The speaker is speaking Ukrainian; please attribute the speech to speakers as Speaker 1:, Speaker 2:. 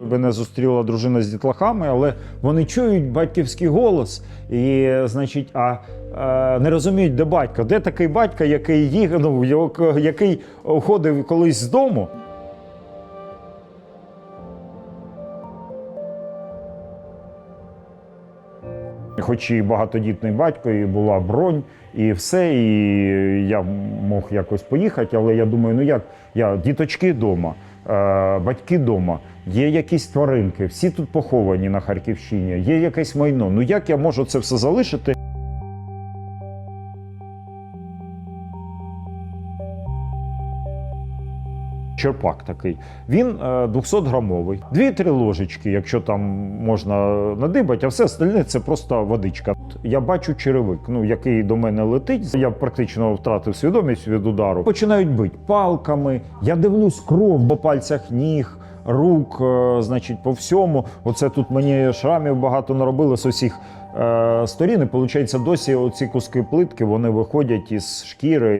Speaker 1: мене зустріла дружина з дітлахами, але вони чують батьківський голос і, значить, а. е, Не розуміють, де батько, де такий батько, який їх, ну, який уходив колись з дому. Хоч і багатодітний батько, і була бронь, і все, і я мог якось поїхати, але я думаю, ну як я діточки вдома, батьки вдома, є якісь тваринки, всі тут поховані на Харківщині, є якесь майно. Ну як я можу це все залишити? Черпак такий. Він е, 200-грамовий. Дві-три ложечки, якщо там можна надибати, а все остальне це просто водичка. Я бачу черевик, ну який до мене летить. Я практично втратив свідомість від удару. Починають бити палками. Я дивлюсь кров по пальцях ніг. Рук, е, значить, по всьому. Оце тут мені шрамів багато наробили з усіх е, сторін. І виходить, досі оці куски плитки вони виходять із шкіри.